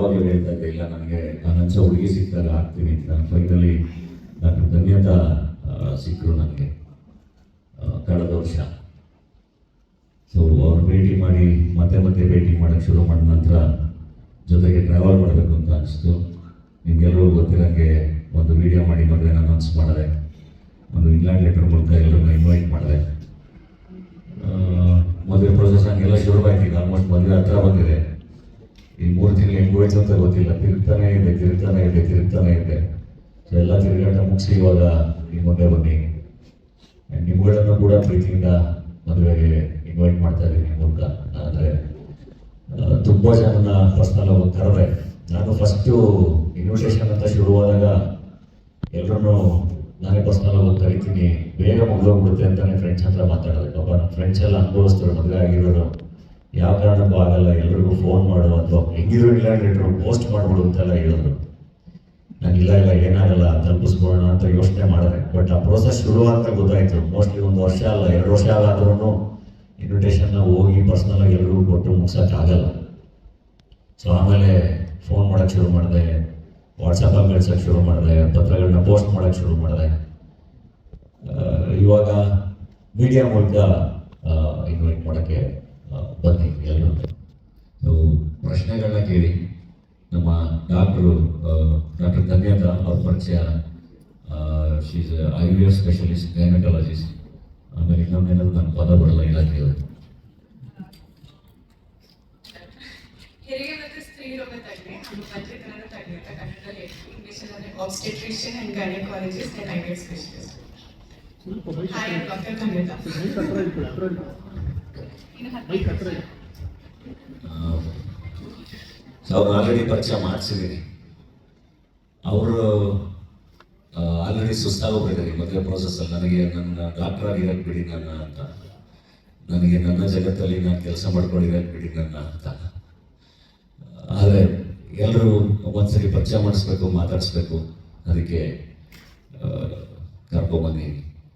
ಹೇಳ್ತಾ ಇಲ್ಲ, ನನಗೆ ನನ್ನ ಹುಡುಗಿ ಸಿಕ್ಕಿದಾಗ ಆಗ್ತೀನಿ ಅಂತ. ನಾನು ಫೈನಲಿ ಡಾಕ್ಟರ್ ಧನ್ಯತ ಸಿಕ್ಕರು ನನಗೆ ಕಳೆದ ವರ್ಷ. ಸೊ ಅವ್ರು ಭೇಟಿ ಮಾಡಿ, ಮತ್ತೆ ಮತ್ತೆ ಭೇಟಿ ಮಾಡೋಕ್ಕೆ ಶುರು ಮಾಡಿದ ನಂತರ ಜೊತೆಗೆ ಟ್ರಾವೆಲ್ ಮಾಡಬೇಕು ಅಂತ ಅನಿಸ್ತು. ನಿಮ್ಗೆಲ್ಲರೂ ಗೊತ್ತಿರೋಂಗೆ ಒಂದು ವಿಡಿಯೋ ಮಾಡಿ ಮದುವೆ ಅನೌನ್ಸ್ ಮಾಡಿದೆ. ಒಂದು ಇಂಗ್ಲೆಂಡ್ ಲೆಟರ್ ಮೂಲಕ ಎಲ್ಲರನ್ನ ಇನ್ವೈಟ್ ಮಾಡಿದೆ. ಮದುವೆ ಪ್ರೊಸೆಸ್ ಹಂಗೆಲ್ಲ ಶುರುವಾಯ್ತು, ಈಗ ಆಲ್ಮೋಸ್ಟ್ ಮದುವೆ ಹತ್ರ ಬಂದಿದೆ. ಈ ಮೂರು ತಿಂಗಳು ಹೆಂಗ್ ಹೋಯ್ತು ಅಂತ ಗೊತ್ತಿಲ್ಲ. ತಿರುಗ್ತಾನೆ ಇದೆ ತಿರುಗ್ತಾನೆ ಇದೆ ತಿರುಗ್ತಾನೆ ಇದೆ. ಸೊ ಎಲ್ಲ ತಿರುಗಾಟ ಮುಗಿಸಿ ಇವಾಗ ನಿಮ್ಮ ಮುಂದೆ ಬನ್ನಿ. ನಿಮ್ಗಳನ್ನ ಕೂಡ ಪ್ರೀತಿಯಿಂದ ಮದುವೆಗೆ ಇನ್ವೈಟ್ ಮಾಡ್ತಾ ಇದ್ದೀನಿ ಮೂಲಕ. ಅಂದರೆ ತುಂಬ ಜನನ ಪರ್ಸ್ನಲ್ ಆಗಿ ಕರೆದೆ. ನಾನು ಫಸ್ಟು ಇನ್ವಿಟೇಷನ್ ಅಂತ ಶುರುವಾದಾಗ ಎಲ್ಲರನ್ನೂ ನಾನೇ ಪರ್ಸ್ನಲ್ ಆಗಿ ಕರಿತೀನಿ. ಬೇಗ ಮುಗಿದೋಗ್ಬಿಡುತ್ತೆ ಅಂತಾನೆ ಫ್ರೆಂಡ್ಸ್ ಹತ್ರ ಮಾತಾಡೋದು. ಪಾಪ ನಮ್ಮ ಫ್ರೆಂಡ್ಸ್ ಎಲ್ಲ ಅನುಭವಿಸ್ತಾರೆ, ಮದುವೆ ಆಗಿರೋರು. ಯಾವ ಕಾರಣಕ್ಕೂ ಆಗಲ್ಲ ಎಲ್ರಿಗೂ ಫೋನ್ ಮಾಡು ಅಥವಾ ಹೆಂಗಿದ್ರು ಇಲ್ಲ ಹೇಳಿದ್ರು ಪೋಸ್ಟ್ ಮಾಡ್ಬಿಡು ಅಂತೆಲ್ಲ ಹೇಳಿದ್ರು. ನಾನು ಇಲ್ಲ ಇಲ್ಲ, ಏನಾಗಲ್ಲ ತಲುಪಿಸ್ಬೋಣ ಅಂತ ಯೋಚನೆ ಮಾಡಿದೆ. ಬಟ್ ಆ ಪ್ರೋಸೆಸ್ ಶುರು ಅಂತ ಗೊತ್ತಾಯ್ತು. ಮೋಸ್ಟ್ಲಿ ಒಂದು ವರ್ಷ ಅಲ್ಲ, ಎರಡು ವರ್ಷ ಆದ್ರೂ ಇನ್ವಿಟೇಷನ್ನ ಹೋಗಿ ಪರ್ಸ್ನಲ್ ಆಗಿ ಎಲ್ರಿಗೂ ಕೊಟ್ಟು ಮುಗ್ಸೋಕ್ಕಾಗಲ್ಲ ಸೊ ಆಮೇಲೆ ಫೋನ್ ಮಾಡೋಕ್ಕೆ ಶುರು ಮಾಡಿದೆ ವಾಟ್ಸಪ್ಪಲ್ಲಿ ಕಳ್ಸೋಕ್ಕೆ ಶುರು ಮಾಡಿದೆ ಪತ್ರಗಳನ್ನ ಪೋಸ್ಟ್ ಮಾಡೋಕ್ಕೆ ಶುರು ಮಾಡಿದೆ. ಇವಾಗ ಮೀಡಿಯಾ ಮೂಲಕ ಇನ್ವೈಟ್ ಮಾಡೋಕ್ಕೆ ಬನ್ನಿ ಎಲ್ಲರೂ ಸೊ ಪ್ರಶ್ನೆಗಳನ್ನ ಕೇಳಿ. ನಮ್ಮ ಡಾಕ್ಟ್ರು ಡಾಕ್ಟರ್ ಧನ್ಯತ ಅವ್ರ ಪರಿಚಯ. ಶೀಸ್ ಎಫ್ ಸ್ಪೆಷಲಿಸ್ಟ್ ಗೈನಕಾಲಜಿಸ್ಟ್ ಆಮೇಲೆ ಇನ್ನೊಂದೇನಾದ್ರು ನನ್ನ ಪದ ಬರಲ್ಲ ಇಲಾಖೆಯವರು ಹೆರಿಗೆ ಮತ್ತು ಸ್ತ್ರೀ ರೋಗ ತಜ್ಞೆ ಅಂತ ಕನ್ನಡದಲ್ಲಿ ಇಂಗ್ಲೀಷಲ್ಲಿ obstetrician gynaecologist specialist hi doctor Dhanyata already ಪರಿಚಯ ಮಾಡಿಸಿದ್ದೀನಿ ಅವರು ಆಲ್ರೆಡಿ ಸುಸ್ತಾಗೋಗ್ಬಿಟ್ಟಿದ್ದಾರೆ ಮದುವೆ ಪ್ರೊಸೆಸ್ಸಲ್ಲಿ ನನಗೆ ನನ್ನ ಡಾಕ್ಟರ್ ಆಗಿರೋದು ಬಿಡಿ ನನ್ನ ಅಂತ. ನನಗೆ ನನ್ನ ಜಗತ್ತಲ್ಲಿ ನಾನು ಕೆಲಸ ಮಾಡ್ಕೊಂಡಿರೋಕೆ ಬಿಡಿ ನನ್ನ ಅಂತ. ಆದರೆ ಎಲ್ಲರೂ ಒಂದ್ಸರಿ ಪರಿಚಯ ಮಾಡಿಸ್ಬೇಕು, ಮಾತಾಡಿಸ್ಬೇಕು. ಅದಕ್ಕೆ ಕರ್ಕೊಂಬನ್ನಿ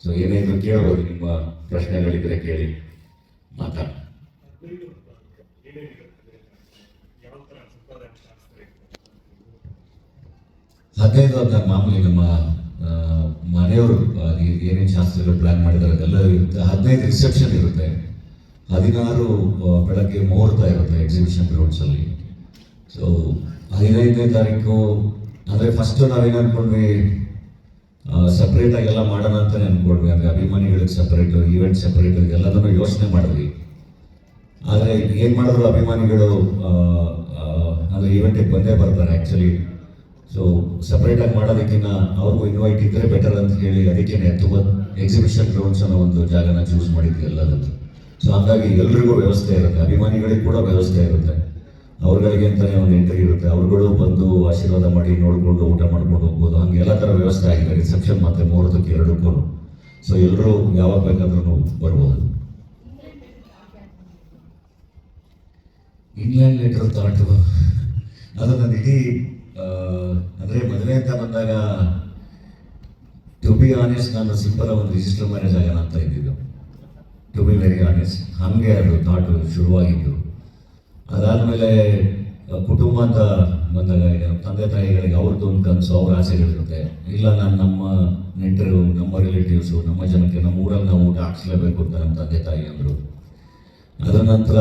ಸೊ ಏನೇನು ಕೇಳ್ಬೋದು, ನಿಮ್ಮ ಪ್ರಶ್ನೆಗಳಿದ್ರೆ ಕೇಳಿ. ಮಾತಾಡಿ ಹದಿನೈದು ಅಂತ ಮಾಮೂಲಿ ನಮ್ಮ ಮನೆಯವರು ಏನೇನು ಶಾಸ್ತ್ರಗಳು ಪ್ಲಾನ್ ಮಾಡಿದ್ದಾರೆ ಅದೆಲ್ಲ ಇರುತ್ತೆ. ಹದಿನೈದು ರಿಸೆಪ್ಷನ್ ಇರುತ್ತೆ. ಹದಿನಾರು ಬೆಳಗ್ಗೆ ಮುಹೂರ್ತ ಇರುತ್ತೆ ಎಕ್ಸಿಬಿಷನ್ ಗ್ರೌಂಡ್ಸಲ್ಲಿ ಸೊ ಹದಿನೈದನೇ ತಾರೀಕು, ಅಂದರೆ ಫಸ್ಟ್ ನಾವೇನು ಅಂದ್ಕೊಂಡ್ವಿ ಸಪ್ರೇಟ್ ಆಗಿ ಎಲ್ಲ ಮಾಡೋಣ ಅಂತಲೇ ಅಂದ್ಕೊಡ್ವಿ ಅಂದರೆ ಅಭಿಮಾನಿಗಳಿಗೆ ಸಪ್ರೇಟು ಈವೆಂಟ್ ಸಪ್ರೇಟು ಎಲ್ಲದನ್ನು ಯೋಚನೆ ಮಾಡಿದ್ವಿ. ಆದರೆ ಏನು ಮಾಡಿದ್ರು ಅಭಿಮಾನಿಗಳು? ಅಂದರೆ ಈವೆಂಟಿಗೆ ಬಂದೇ ಬರ್ತಾರೆ ಆ್ಯಕ್ಚುಲಿ ಸೊ ಸಪ್ರೇಟಾಗಿ ಮಾಡೋದಕ್ಕಿಂತ ಅವ್ರಿಗೂ ಇನ್ವೈಟ್ ಇದ್ದರೆ ಬೆಟರ್ ಅಂತ ಹೇಳಿ ಅದಕ್ಕೇನೆ ತುಂಬ ಎಕ್ಸಿಬಿಷನ್ ಗ್ರೌಂಡ್ಸ್ ಅನ್ನೋ ಒಂದು ಜಾಗನ ಚೂಸ್ ಮಾಡಿದ್ವಿ ಎಲ್ಲದಕ್ಕೂ. ಸೊ ಹಾಗಾಗಿ ಎಲ್ರಿಗೂ ವ್ಯವಸ್ಥೆ ಇರುತ್ತೆ. ಅಭಿಮಾನಿಗಳಿಗೆ ಕೂಡ ವ್ಯವಸ್ಥೆ ಇರುತ್ತೆ. ಅವ್ರಗಳಿಗೆ ಅಂತಲೇ ಒಂದು ಎಂಟ್ರಿ ಇರುತ್ತೆ. ಅವ್ರುಗಳು ಬಂದು ಆಶೀರ್ವಾದ ಮಾಡಿ ನೋಡಿಕೊಂಡು ಊಟ ಮಾಡ್ಕೊಂಡು ಹೋಗ್ಬೋದು. ಹಂಗೆ ಎಲ್ಲ ಥರ ವ್ಯವಸ್ಥೆ ಆಗಿದೆ. ರಿಸೆಪ್ಷನ್ ಮತ್ತು ಮುಹೂರ್ತಕ್ಕೆ ಎರಡಕ್ಕೂ ಸೊ ಎಲ್ಲರೂ ಯಾವಾಗ ಬೇಕಾದ್ರೂ ಬರ್ಬೋದು. ಇಂಗ್ಲೆಂಡ್ ಲೆಟರ್ ತಾಟು ಅದು ನನ್ನ ಇಡೀ ಅಂದರೆ ಮದುವೆ ಅಂತ ಬಂದಾಗ ಟು ಬಿ ಆನೆಸ್ಟ್ ನಾನು ಸಿಂಪಲ್ ಒಂದು ರಿಜಿಸ್ಟರ್ ಮ್ಯಾರೇಜ್ ಆಗೋಣ ಅಂತ ಇದ್ದಿದ್ದು. ಟು ಬಿ ವೆರಿ ಆನೆಸ್ಟ್ ಹಾಗೆ ಅದು ಥಾಟ್ ಶುರುವಾಗಿದ್ದು. ಅದಾದಮೇಲೆ ಕುಟುಂಬ ಅಂತ ಬಂದಾಗ ತಂದೆ ತಾಯಿಗಳಿಗೆ ಅವ್ರದ್ದು ಒಂದು ಕನಸು, ಅವ್ರ ಆಸೆಗಳಿರುತ್ತೆ. ಇಲ್ಲ, ನಾನು ನಮ್ಮ ನೆಂಟರು, ನಮ್ಮ ರಿಲೇಟಿವ್ಸು ನಮ್ಮ ಜನಕ್ಕೆ, ನಮ್ಮ ಊರಲ್ಲಿ ನಾವು ಊಟ ಹಾಕ್ಸ್ಲೇಬೇಕು ಅಂತ ನಮ್ಮ ತಂದೆ ತಾಯಿ ಅಂದರು. ಅದರ ನಂತರ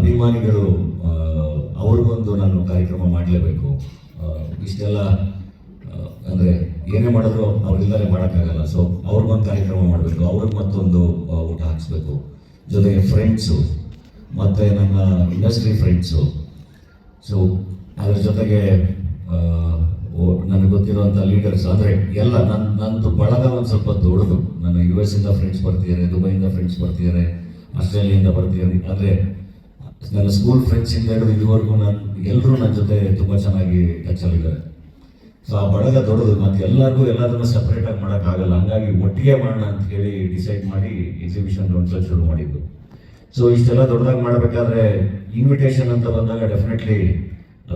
ಅಭಿಮಾನಿಗಳು ಅವ್ರಿಗೊಂದು ನಾನು ಕಾರ್ಯಕ್ರಮ ಮಾಡಲೇಬೇಕು. ಇಷ್ಟೆಲ್ಲ ಅಂದರೆ ಏನೇ ಮಾಡಿದ್ರು ಅವರಿಲ್ಲದೆ ಮಾಡೋಕ್ಕಾಗಲ್ಲ. ಸೊ ಅವ್ರಿಗೊಂದು ಕಾರ್ಯಕ್ರಮ ಮಾಡಬೇಕು. ಅವ್ರಿಗೆ ಮತ್ತೊಂದು ಊಟ ಹಾಕಿಸ್ಬೇಕು. ಜೊತೆಗೆ ಫ್ರೆಂಡ್ಸು ಮತ್ತು ನನ್ನ ಇಂಡಸ್ಟ್ರಿ ಫ್ರೆಂಡ್ಸು ಸೊ ಅದ್ರ ಜೊತೆಗೆ ನನಗೆ ಗೊತ್ತಿರುವಂಥ ಲೀಡರ್ಸ್ ಅಂದರೆ ಎಲ್ಲ ನನ್ನ ನಂದು ಬಳಗ ಒಂದು ಸ್ವಲ್ಪ ದೊಡ್ಡದು. ನನ್ನ ಯು ಎಸ್ ಇಂದ ಫ್ರೆಂಡ್ಸ್ ಬರ್ತಿದ್ದಾರೆ ದುಬೈಯಿಂದ ಫ್ರೆಂಡ್ಸ್ ಬರ್ತಿದ್ದಾರೆ ಆಸ್ಟ್ರೇಲಿಯಿಂದ ಬರ್ತಿದ್ದಾರೆ ಅಂದರೆ, ನನ್ನ ಸ್ಕೂಲ್ ಫ್ರೆಂಡ್ಸಿಂದ ಹಿಡಿದು ಇದುವರೆಗೂ ನಾನು ಎಲ್ಲರೂ ನನ್ನ ಜೊತೆ ತುಂಬ ಚೆನ್ನಾಗಿ ಟಚಲ್ಲಿದ್ದಾರೆ ಸೊ ಆ ಬಳಗ ದೊಡ್ಡದು. ಮತ್ತು ಎಲ್ಲರಿಗೂ ಎಲ್ಲದನ್ನು ಸಪ್ರೇಟಾಗಿ ಮಾಡೋಕ್ಕಾಗಲ್ಲ ಹಂಗಾಗಿ ಒಟ್ಟಿಗೆ ಮಾಡೋಣ ಅಂತ ಹೇಳಿ ಡಿಸೈಡ್ ಮಾಡಿ ಎಕ್ಸಿಬಿಷನ್ ಗ್ರೌಂಡ್ಸಲ್ಲಿ ಶುರು ಮಾಡಿದ್ದು. ಸೊ ಇಷ್ಟೆಲ್ಲ ದೊಡ್ಡದಾಗಿ ಮಾಡಬೇಕಾದ್ರೆ ಇನ್ವಿಟೇಷನ್ ಅಂತ ಬಂದಾಗ ಡೆಫಿನೆಟ್ಲಿ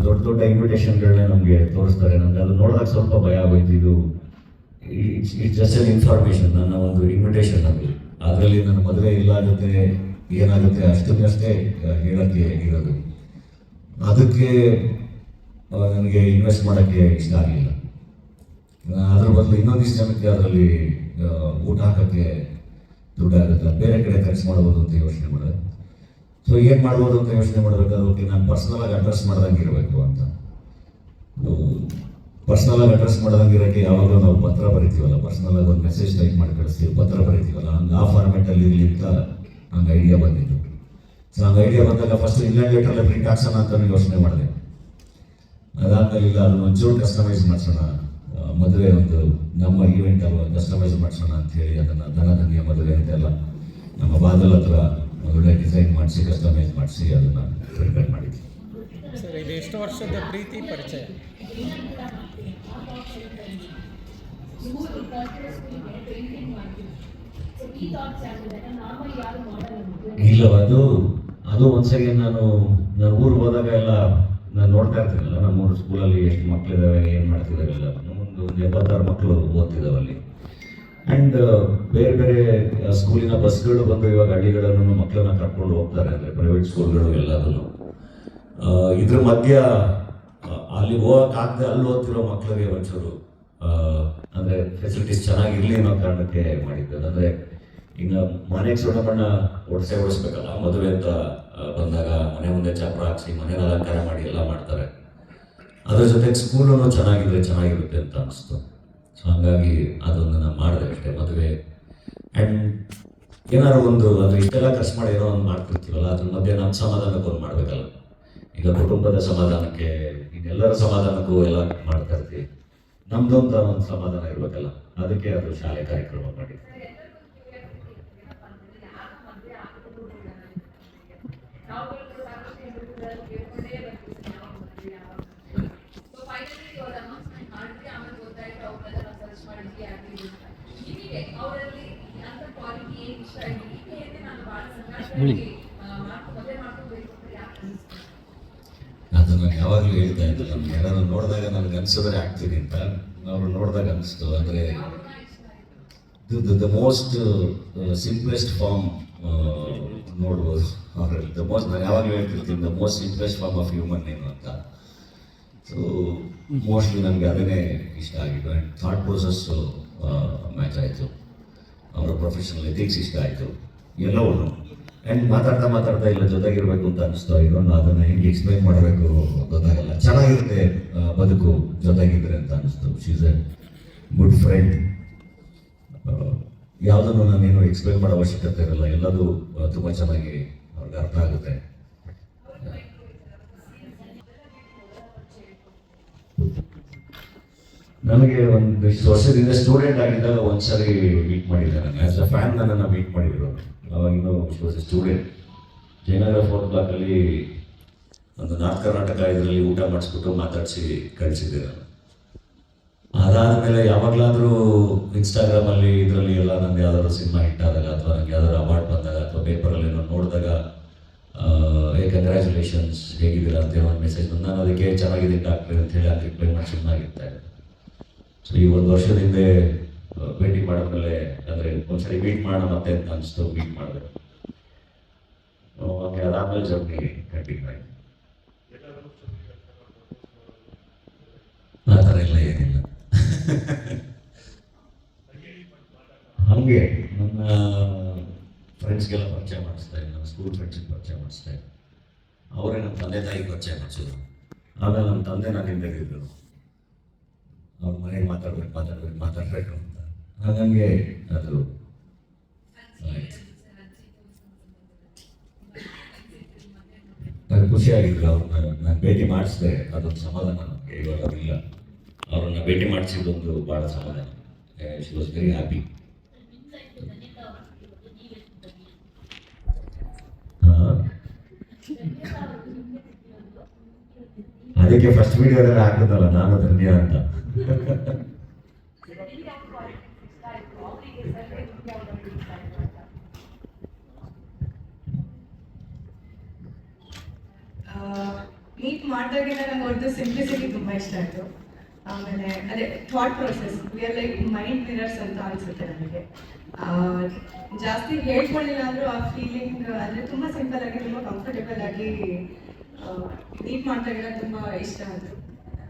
ದೊಡ್ಡ ದೊಡ್ಡ ಇನ್ವಿಟೇಷನ್ಗಳನ್ನೇ ನಮಗೆ ತೋರಿಸ್ತಾರೆ. ನನಗೆ ಅದು ನೋಡಿದಾಗ ಸ್ವಲ್ಪ ಭಯ ಆಗೋಯ್ತು. ಇದು it's it's just an information ನನ್ನ ಒಂದು ಇನ್ವಿಟೇಷನ್ ಅದು. ಅದರಲ್ಲಿ ನನ್ನ ಮದುವೆ ಇಲ್ಲ ಜೊತೆ ಏನಾಗುತ್ತೆ ಅಷ್ಟನ್ನಷ್ಟೇ ಹೇಳೋಕ್ಕೆ ಹೇಳಕ್ಕೆ ಇರೋದು. ಅದಕ್ಕೆ ನನಗೆ ಇನ್ವೆಸ್ಟ್ ಮಾಡೋಕ್ಕೆ ಇಷ್ಟ ಆಗಲಿಲ್ಲ. ಅದ್ರ ಬದಲು ಇನ್ನೊಂದಿಷ್ಟು ಜನಕ್ಕೆ ಅದರಲ್ಲಿ ಊಟ ಹಾಕೋಕ್ಕೆ ದುಡ್ಡಾಗುತ್ತೆ. ಬೇರೆ ಕಡೆ ಖರ್ಚು ಮಾಡ್ಬೋದು ಅಂತ ಯೋಚನೆ ಮಾಡಿದ್ರೆ ಸೊ ಏನು ಮಾಡ್ಬೋದು ಅಂತ ಯೋಚನೆ ಮಾಡಬೇಕಾದ್ರೆ ಓಕೆ ನಾನು ಪರ್ಸ್ನಲಾಗಿ ಅಡ್ರೆಸ್ ಮಾಡ್ದಂಗೆ ಇರಬೇಕು ಅಂತ. ಪರ್ಸ್ನಲಾಗಿ ಅಡ್ರೆಸ್ ಮಾಡ್ದಂಗೆ ಇರೋಕ್ಕೆ ಯಾವಾಗಲೂ ನಾವು ಪತ್ರ ಬರಿತೀವಲ್ಲ ಪರ್ಸ್ನಲಾಗಿ ಒಂದು ಮೆಸೇಜ್ ಟೈಪ್ ಮಾಡಿ ಕಳಿಸ್ತೀವಿ, ಪತ್ರ ಬರಿತೀವಲ್ಲ. ಹಂಗೆ ಆ ಫಾರ್ಮೆಟಲ್ಲಿ ಇರಲಿ ಅಂತ ಹಂಗೆ ಐಡಿಯಾ ಬಂದಿತ್ತು ಸೊ ಹಂಗೆ ಐಡಿಯಾ ಬಂದಾಗ ಫಸ್ಟ್ ಇಂಗ್ಲೆಂಡ್ ಲೆಟ್ರಲ್ಲೇ ಪ್ರಿಂಟ್ ಹಾಕ್ಸೋಣ ಅಂತ ಯೋಚನೆ ಮಾಡಿದೆ. ಅದಾದ್ಮೇಲೆ ಇಲ್ಲ, ಅದನ್ನ ಒಂಚೂರು ಕಸ್ಟಮೈಸ್ ಮಾಡಿಸೋಣ. ಮದುವೆ ಒಂದು ನಮ್ಮ ಈವೆಂಟ್ ಅಲ್ಲ ಕಸ್ಟಮೈಸ್ ಮಾಡಿಸೋಣ ಅಂತ ಹೇಳಿ ಅದನ್ನು ಧನಧನ್ಯ ಮದುವೆ ಅಂತೆಲ್ಲ ನಮ್ಮ ಬಾದಲ್ ಹತ್ರ ಒಳ್ಳೆ ಡಿಸೈನ್ ಮಾಡಿಸಿ ಕಸ್ಟಮೈಸ್ ಮಾಡಿಸಿ ಅದನ್ನು ಪ್ರಿಪೇರ್ ಮಾಡಿದ್ವಿ. ಸರ್ ಇದು ಎಷ್ಟು ವರ್ಷದ ಪ್ರೀತಿ ಪರಿಚಯ? ಇಲ್ಲ ಅದು ಅದು ಒಂದ್ಸರಿ ನಾನು ನಾನು ಊರಿಗೆ ಹೋದಾಗ ಎಲ್ಲ ನಾನು ನೋಡ್ತಾ ಇರ್ತೀನಲ್ಲ ನಮ್ಮ ಊರು ಸ್ಕೂಲಲ್ಲಿ ಎಷ್ಟು ಮಕ್ಕಳಿದ್ದಾವೆ ಏನು ಮಾಡ್ತಿದ್ದಾವೆ ಎಲ್ಲ. ಒಂದು ಎಂಬತ್ತಾರು ಮಕ್ಕಳು ಓದ್ತಿದ್ದಾವೆ ಅಲ್ಲಿ. ಆ್ಯಂಡ್ ಬೇರೆ ಬೇರೆ ಸ್ಕೂಲಿನ ಬಸ್ಗಳು ಬಂದು ಇವಾಗ ಹಳ್ಳಿಗಳನ್ನು ಮಕ್ಕಳನ್ನ ಕರ್ಕೊಂಡು ಹೋಗ್ತಾರೆ, ಅಂದರೆ ಪ್ರೈವೇಟ್ ಸ್ಕೂಲ್ಗಳು ಎಲ್ಲದನ್ನು. ಇದ್ರ ಮಧ್ಯ ಅಲ್ಲಿ ಹೋಗೋಕ್ಕಾಗದೆ ಅಲ್ಲಿ ಓದ್ತಿರೋ ಮಕ್ಕಳಿಗೆ ಒಂಚೂರು ಅಂದರೆ ಫೆಸಿಲಿಟೀಸ್ ಚೆನ್ನಾಗಿರಲಿ ಅನ್ನೋ ಕಾರಣಕ್ಕೆ ಮಾಡಿದ್ದು ಅಂದ್ರೆ ಈಗ ಮನೆಗೆ ಸುಣ್ಣಬಣ್ಣ ಒಡಿಸೆ ಓಡಿಸ್ಬೇಕಲ್ಲ ಮದುವೆ ಅಂತ ಬಂದಾಗ ಮನೆ ಮುಂದೆ ಚಪ್ರ ಹಾಕ್ಸಿ ಮನೇನ ಅಲಂಕಾರ ಮಾಡಿ ಎಲ್ಲ ಮಾಡ್ತಾರೆ. ಅದ್ರ ಜೊತೆಗೆ ಸ್ಕೂಲೂ ಚೆನ್ನಾಗಿದ್ರೆ ಚೆನ್ನಾಗಿರುತ್ತೆ ಅಂತ ಅನಿಸ್ತು ಸೊ ಹಂಗಾಗಿ ಅದೊಂದು ನಾನು ಮಾಡಿದೆ ಅಷ್ಟೇ ಮದುವೆ ಆ್ಯಂಡ್ ಏನಾದ್ರು ಒಂದು ಅದು ಇಷ್ಟೆಲ್ಲ ಖರ್ಚು ಮಾಡಿ ಏನೋ ಒಂದು ಮಾಡ್ತಿರ್ತೀವಲ್ಲ ಅದ್ರ ಮಧ್ಯೆ ನಮ್ಮ ಸಮಾಧಾನಕ್ಕೆ ಮಾಡಬೇಕಲ್ಲ ಈಗ ಕುಟುಂಬದ ಸಮಾಧಾನಕ್ಕೆ ಇನ್ನೆಲ್ಲರ ಸಮಾಧಾನಕ್ಕೂ ಎಲ್ಲ ಮಾಡ್ತಾ ಇರ್ತೀವಿ ನಮ್ದೊಂದು ಒಂದು ಸಮಾಧಾನ ಇರಬೇಕಲ್ಲ ಅದಕ್ಕೆ ಅದು ಶಾಲೆ ಕಾರ್ಯಕ್ರಮ ಮಾಡಿ ಸೊ ಫೈನಲಿ ಅವ್ರ ಅನೌನ್ಸ್ಮೆಂಟ್ ಮಾಡಿದ್ವಿ ಆಮೇಲೆ ಗೊತ್ತಾಯ್ತು ಮಾಡಿದ್ವಿ ಆಗ್ತಿದೆ ನಿಮಗೆ ಅವರಲ್ಲಿ ಅಂತ ಕ್ವಾಲಿಟಿ ಏನು ಇಷ್ಟ ಆಗಿದೆ ಏನೇ ನಾನು ಬಹಳ ಸಂಘಟನೆಯಲ್ಲಿ ಮಾಡ್ಕೊಂಡು ಮದುವೆ ಮಾಡ್ಕೋಬೇಕು ಅಂತ ಯಾಕೆ ನಾನು ಯಾವಾಗಲೂ ಹೇಳ್ತಾ ಇದ್ದೆ, ನಮ್ಗೆ ಯಾರನ್ನು ನೋಡಿದಾಗ ನನಗೆ ಅನಿಸಿದ್ರೆ ಆಗ್ತೀನಿ ಅಂತ. ಅವರು ನೋಡಿದಾಗ ಅನಿಸ್ತು, ಅಂದರೆ ದ ಮೋಸ್ಟ್ ಸಿಂಪ್ಲೆಸ್ಟ್ ಫಾರ್ಮ್ ನೋಡ್ಬೋದು. ಅವರಲ್ಲಿ ದ ಮೋಸ್ಟ್ ನಾನು ಯಾವಾಗಲೂ ಹೇಳ್ತಿರ್ತೀನಿ, the most simplest form of human ಏನು ಅಂತ. ಸೊ ಮೋಸ್ಟ್ಲಿ ನನಗೆ ಅದನ್ನೇ ಇಷ್ಟ ಆಗಿತ್ತು ಆ್ಯಂಡ್ ಥಾಟ್ ಪ್ರೋಸಸ್ಸು ಮ್ಯಾಚ್ ಆಯಿತು. ಅವರ ಪ್ರೊಫೆಷನಲ್ ಎಥಿಕ್ಸ್ ಇಷ್ಟ ಆಯಿತು. ಎಲ್ಲವೂ ಆ್ಯಂಡ್ ಮಾತಾಡ್ತಾ ಮಾತಾಡ್ತಾ ಇಲ್ಲ, ಜೊತೆಗಿರಬೇಕು ಅಂತ ಅನಿಸ್ತು ಇದನ್ನು ಅದನ್ನು ಹೆಂಗೆ ಎಕ್ಸ್ಪ್ಲೈನ್ ಮಾಡಬೇಕು ಗೊತ್ತಾಗಲ್ಲ. ಚೆನ್ನಾಗಿರುತ್ತೆ ಬದುಕು ಜೊತೆಗಿದ್ರೆ ಅಂತ ಅನಿಸ್ತು. ಶೀಸ್ ಎ ಗುಡ್ ಫ್ರೆಂಡ್ ಯಾವುದನ್ನು ನಾನೇನು ಎಕ್ಸ್ಪ್ಲೈನ್ ಮಾಡೋ ಅವಶ್ಯಕತೆ ಇರಲ್ಲ. ಎಲ್ಲದೂ ತುಂಬ ಚೆನ್ನಾಗಿ ಅವ್ರಿಗೆ ಅರ್ಥ ಆಗುತ್ತೆ. ನನಗೆ ಒಂದು ಇಷ್ಟು ವರ್ಷದಿಂದ ಸ್ಟೂಡೆಂಟ್ ಆಗಿದ್ದಾಗ ಒಂದ್ಸರಿ ಮೀಟ್ ಮಾಡಿದ್ದೆ ನಾನು ಆಸ್ ಅ ಫ್ಯಾನ್ ನನ್ನನ್ನು ಮೀಟ್ ಮಾಡಿದ್ರು. ಅವಾಗ ಇನ್ನೂ ಸ್ಟೂಡೆಂಟ್ ಜಯನಗರ ಫೋರ್ತ್ ಬ್ಲಾಕಲ್ಲಿ ಒಂದು ನಾರ್ತ್ ಕರ್ನಾಟಕ ಇದರಲ್ಲಿ ಊಟ ಮಾಡಿಸ್ಬಿಟ್ಟು ಮಾತಾಡಿಸಿ ಕಳಿಸಿದ್ದೆ ನಾನು. ಅದಾದಮೇಲೆ ಯಾವಾಗಲಾದರೂ ಇನ್ಸ್ಟಾಗ್ರಾಮಲ್ಲಿ ಇದರಲ್ಲಿ ಎಲ್ಲ ನನಗೆ ಯಾವ್ದಾದ್ರು ಸಿನಿಮಾ ಹಿಟ್ ಆದಾಗ ಅಥವಾ ನನಗೆ ಯಾವ್ದಾದ್ರು ಅವಾರ್ಡ್ ಬಂದಾಗ ಅಥವಾ ಪೇಪರಲ್ಲಿ ಕಂಗ್ರ್ಯಾಚುಲೇಷನ್ಸ್ ಹೇಗಿದ್ದೀರಾ ಅಂತ ಒಂದು ಮೆಸೇಜ್ ಬಂದು, ನಾನು ಅದಕ್ಕೆ ಚೆನ್ನಾಗಿದೆ ಡಾಕ್ಟ್ರೆ ಅಂತ ಹೇಳಿ ಅಲ್ಲಿ ರಿಪ್ಲೈ ಮಾಡಿ ಸುಮ್ಮನಾಗಿರ್ತಾ ಇದ್ದೆ ಸೊ ಈ ಒಂದು ವರ್ಷದ ಹಿಂದೆ ಭೇಟಿ ಮಾಡಿದ್ಮೇಲೆ ಅಂದರೆ ಒಂದ್ಸರಿ ಮೀಟ್ ಮಾಡೋಣ ಮತ್ತೆ ಅಂತ ಅನಿಸ್ತು ಮೀಟ್ ಮಾಡಿದೆ. ಹಂಗೆ ಅದಾದ್ಮೇಲೆ ಜರ್ನಿ ಕಂಟಿನ್ಯೂ ಆಯಿತು. ಆ ಥರ ಎಲ್ಲ ಏನಿಲ್ಲ. ಹಾಗೆ, ನನ್ನ ಫ್ರೆಂಡ್ಸ್ಗೆಲ್ಲ ಪರಿಚಯ ಮಾಡಿಸ್ತಾ ಇದ್ದೆ ನನ್ನ ಸ್ಕೂಲ್ ಫ್ರೆಂಡ್ಸಿಗೆ ಪರಿಚಯ ಮಾಡಿಸ್ತಾ ಇದ್ದೆ ಅವರೇ ನಮ್ಮ ತಂದೆ ತಾಯಿ ಪರಿಚಯ ಮಾಡಿಸಿದ್ರು. ಆಮೇಲೆ ನಮ್ಮ ತಂದೆ ನಾನು ಹಿಂದೆಗಿದ್ರು ಅವ್ರ ಮನೆಗೆ ಮಾತಾಡ್ಬೇಕು ಮಾತಾಡ್ಬೇಕು ಮಾತಾಡ್ಬೇಕು ಅಂತ. ಹಾಗಂಗೆ ಅದು ನನಗೆ ಖುಷಿಯಾಗಿದ್ರು ಅವ್ರನ್ನ ನಾನು ಭೇಟಿ ಮಾಡಿಸಿದೆ. ಅದೊಂದು ಸಮಾಧಾನ ನನಗೆ ಇವಾಗ ಇಲ್ಲ. ಅವ್ರನ್ನ ಭೇಟಿ ಮಾಡಿಸಿದ್ದೊಂದು ಭಾಳ ಸಮಾಧಾನ. ಶಿ ವಾಸ್ ವೆರಿ ಹ್ಯಾಪಿ ಅದಕ್ಕೆ ಫಸ್ಟ್ ವಿಡಿಯೋದಲ್ಲಿ ಹಾಕಿದ್ನಲ್ಲ ನಾನು ಧನ್ಯ ಅಂತ. ಮೀಟ್ ಮಾಡಿದಾಗೆಲ್ಲ ನಂಗೆ ಅವ್ರದ್ದು ಸಿಂಪ್ಲಿಸಿಟಿ ತುಂಬ ಇಷ್ಟ ಆಯಿತು. ಆಮೇಲೆ ಅದೇ thought process we are like mind mirrors ಅಂತ ಅನಿಸುತ್ತೆ ನನಗೆ ಜಾಸ್ತಿ ಹೇಳ್ಕೊಳ್ಳಿಲ್ಲ ಅಂದರೂ ಆ ಫೀಲಿಂಗ್ ಅಂದರೆ ತುಂಬ ಸಿಂಪಲ್ ಆಗಿ, ತುಂಬ ಕಂಫರ್ಟೇಬಲ್ ಆಗಿ ಮೀಟ್ ಮಾತಾಡಿದ ತುಂಬ ಇಷ್ಟ ಆಯಿತು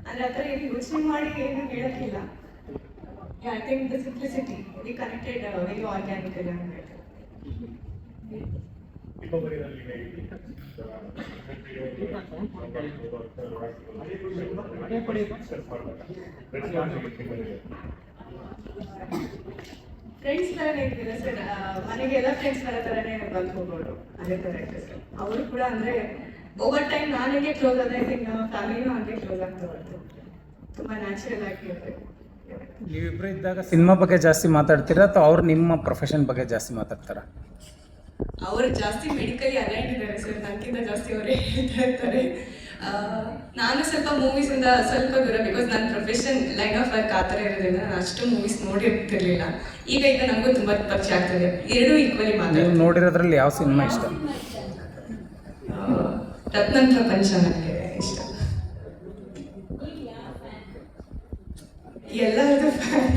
ಅಂದ್ರೆ ಆ ಥರ ಏನು ಯೋಚನೆ ಮಾಡಿ ಏನು ಹೇಳಕ್ಕಿಲ್ಲ. I think the simplicity very connected very organic ಎಲ್ಲ ಫ್ರೆಂಡ್ಸ್ ಥರನೇ ಇರ್ತೀರ ಸರ್ ಮನೆಗೆಲ್ಲ ಫ್ರೆಂಡ್ಸ್ ಬರೋ ಥರನೇ ಬಂದು ಹೋಗೋರು ಅದೇ ಥರ ಸರ್ ಅವರು ಕೂಡ ಅಂದರೆ ಓವರ್ ಟೈಮ್ ನಾನು ಹೇಗೆ ಕ್ಲೋಸ್ ಆದ ಐ ಥಿಂಕ್ ನಮ್ಮ ಫ್ಯಾಮಿಲಿನೂ ಹಾಗೆ ಕ್ಲೋಸ್ ಆಗ್ತಾ ಹೊರತು ತುಂಬ ನ್ಯಾಚುರಲ್ ಆಗಿ ನೀವಿಬ್ರು ಇದ್ದಾಗ ಸಿನಿಮಾ ಬಗ್ಗೆ ಜಾಸ್ತಿ ಮಾತಾಡ್ತೀರಾ ಅಥವಾ ಅವ್ರು ನಿಮ್ಮ ಪ್ರೊಫೆಷನ್ ಬಗ್ಗೆ ಜಾಸ್ತಿ ಮಾತಾಡ್ತಾರಾ? ಅವರು ಜಾಸ್ತಿ ಮೆಡಿಕಲಿ ಅಲೈನ್ ಇದ್ದಾರೆ ಸರ್ ನನಗಿಂತ ಜಾಸ್ತಿ ಅವರೇ ಹೇಳ್ತಾ ಇರ್ತಾರೆ. ನಾನು ಸ್ವಲ್ಪ ಮೂವೀಸಿಂದ ಸ್ವಲ್ಪ ದೂರ ಬಿಕಾಸ್ ನನ್ನ ಪ್ರೊಫೆಷನ್ ಲೈನ್ ಆಫ್ ವರ್ಕ್ ಆ ಥರ ಇರೋದ್ರಿಂದ ನಾನು ಅಷ್ಟು ಮೂವೀಸ್ ನೋಡಿರ್ತಿರ್ಲಿಲ್ಲ. ಈಗ ಈಗ ನನಗೂ ತುಂಬ ಪರಿಚಯ ಆಗ್ತದೆ. ಎರಡೂ ಈಕ್ವಲಿ ನೀವು ನೋಡಿರೋದ್ರಲ್ಲಿ ಯಾವ ಸಿನಿಮಾ ಇಷ್ಟ? ರತ್ನಂ ಪ್ರಪಂಚ ನನಗೆ ಇಷ್ಟ. ಎಲ್ಲರದು ಫ್ಯಾನ್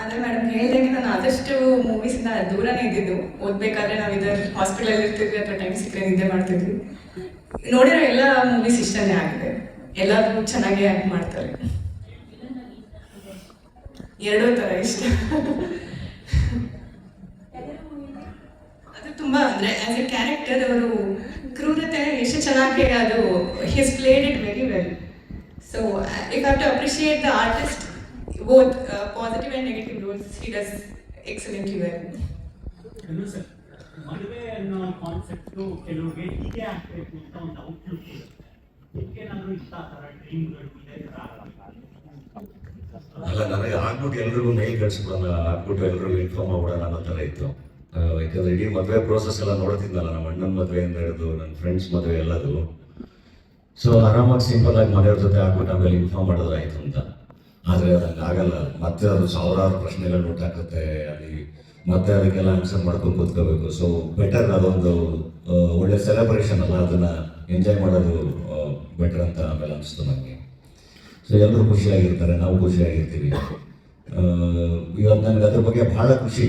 ಅದೇ ಮೇಡಮ್ ಹೇಳಿದಂಗೆ ನಾನು ಆದಷ್ಟು ಮೂವೀಸಿಂದ ದೂರನೇ ಇದ್ದಿದ್ದು. ಓದ್ಬೇಕಾದ್ರೆ ನಾವು ಇದರ ಹಾಸ್ಪಿಟಲ್ ಇರ್ತಿದ್ವಿ ಅಥವಾ ಟೈಮ್ ಸಿಕ್ಕರೆ ನಿದ್ದೆ ಮಾಡ್ತಿದ್ವಿ. ನೋಡಿರೋ ಎಲ್ಲ ಮೂವೀಸ್ ಇಷ್ಟನೇ ಆಗಿದೆ. ಎಲ್ಲರೂ ಚೆನ್ನಾಗಿ ಆ್ಯಕ್ಟ್ ಮಾಡ್ತಾರೆ. ಎರಡೂ ಥರ ಇಷ್ಟ. ತುಂಬಾ ಅಂದ್ರೆ ಆ್ಯಸ್ ಎ ಕ್ಯಾರೆಕ್ಟರ್ ಅವರು ಕ್ರೂರತೆ ಎಷ್ಟು ಚೆನ್ನಾಗಿ ಅದು his played it very well so if have to appreciate the artist both positive and negative roles he does excellently well sir ಮದುವೆ ಅನ್ನೋ ಕಾನ್ಸೆಪ್ಟು ಕೆಲವರಿಗೆ ಹೀಗೆ ಆಗ್ಬೇಕು ಅಂತ ಒಂದು ಔಟ್ಲುಕ್ ಇದೆ. ನಿಮ್ಗೇನಾದ್ರೂ ಇಷ್ಟ ಆ ಥರ ಡ್ರೀಮ್ಗಳು ಇದೆ ಥರ ಅಲ್ಲ ನನಗೆ ಆಗ್ಬಿಟ್ಟು ಎಲ್ರಿಗೂ ಮೇಲ್ ಕಳ್ಸ್ಬಿಡೋಣ ಆಗ್ಬಿಟ್ಟು ಎಲ್ರಿಗೂ ಇನ್ಫಾರ್ಮ್ ಮಾಡೋಣ ಅನ್ನೋ ಥರ ಇತ್ತು. ಯಾಕಂದ್ರೆ ಇಡೀ ಮದುವೆ ಪ್ರೋಸೆಸ್ ಎಲ್ಲ ನೋಡ್ತಿದ್ನಲ್ಲ, ನಮ್ಮ ಅಣ್ಣನ ಮದುವೆಯಿಂದ ಹಿಡಿದು ನನ್ನ ಫ್ರೆಂಡ್ಸ್ ಮದುವೆ ಎಲ್ಲದು. ಸೊ ಆರಾಮಾಗಿ ಸಿಂಪಲ್ ಆಗಿ ಮನೆಯವ್ರ ಜೊತೆ ಹಾಕ್ಬಿಟ್ಟು ಆಮೇಲೆ ಇನ್ಫಾರ್ಮ್ ಮಾಡೋದಾಯ್ತು ಅಂತ. ಆದರೆ ಅದಂಗೆ ಆಗಲ್ಲ. ಮತ್ತೆ ಅದು ಸಾವಿರಾರು ಪ್ರಶ್ನೆಗಳು ಹುಟ್ಟಾಕುತ್ತೆ ಅಲ್ಲಿ ಮತ್ತೆ ಅದಕ್ಕೆಲ್ಲ ಆನ್ಸರ್ ಮಾಡ್ಕೊಂಡು ಕೂತ್ಕೋಬೇಕು. ಸೊ ಬೆಟರ್ ಅದೊಂದು ಒಳ್ಳೆ ಸೆಲೆಬ್ರೇಷನ್ ಅಲ್ಲ, ಅದನ್ನ ಎಂಜಾಯ್ ಮಾಡೋದು ಬೆಟರ್ ಅಂತ ಆಮೇಲೆ ಅನಿಸ್ತು ನಮಗೆ ಸೊ ಎಲ್ಲರೂ ಖುಷಿಯಾಗಿರ್ತಾರೆ, ನಾವು ಖುಷಿಯಾಗಿರ್ತೀವಿ. ಇವತ್ತು ನನಗೆ ಅದ್ರ ಬಗ್ಗೆ ಬಹಳ ಖುಷಿ.